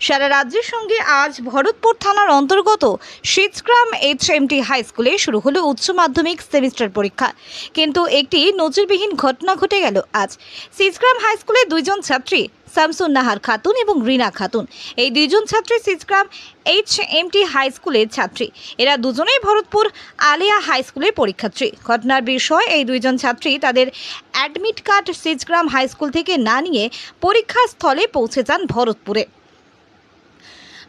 সারা রাজ্যের সঙ্গে আজ ভরতপুর থানার অন্তর্গত শীতগ্রাম এইচ এমটি হাই স্কুলে শুরু হলো উচ্চ মাধ্যমিক সেমিস্টার পরীক্ষা। কিন্তু একটি নজিরবিহীন ঘটনা ঘটে গেল আজ। শীতগ্রাম হাই স্কুলে দুইজন ছাত্রী শামসুন নাহার খাতুন এবং রিনা খাতুন। এই দুইজন ছাত্রী শীতগ্রাম এইচ এমটি হাই স্কুলের ছাত্রী। এরা দুজনেই ভরতপুর আলিয়া হাই স্কুলের পরীক্ষার্থী। ঘটনার বিষয়, এই দুইজন ছাত্রী তাদের admit card Shitgram high school থেকে না নিয়ে পরীক্ষাস্থলে পৌঁছে যান ভরতপুরে।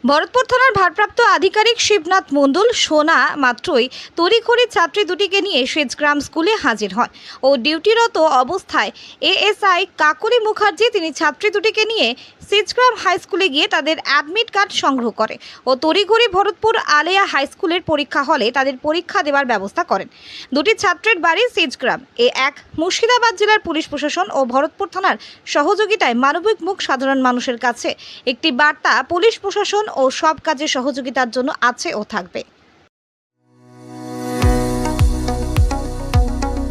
ভরতপুর থানার ভারপ্রাপ্ত আধিকারিক শিবনাথ মণ্ডল সোনা মাত্রই তড়িঘড়ি ছাত্রী দুটিকে নিয়ে সেচগ্রাম স্কুলে হাজির হন ও ডিউটিরত অবস্থায় এএসআই কাকুরি মুখার্জি, তিনি ছাত্রী দুটিকে নিয়ে সেচগ্রাম হাই স্কুলে গিয়ে তাদের অ্যাডমিট কার্ড সংগ্রহ করে ও তড়িঘড়ি ভরতপুর আলেয়া হাই স্কুলের পরীক্ষা হলে তাদের পরীক্ষা দেওয়ার ব্যবস্থা করেন। দুটি ছাত্রের বাড়ি সেচগ্রাম এ এক মুর্শিদাবাদ জেলার পুলিশ প্রশাসন ও ভরতপুর থানার সহযোগিতায় মানবিক মুখ সাধারণ মানুষের কাছে। একটি বার্তা পুলিশ প্রশাসন ও সব কাজে সহযোগিতার জন্য আছে ও থাকবে।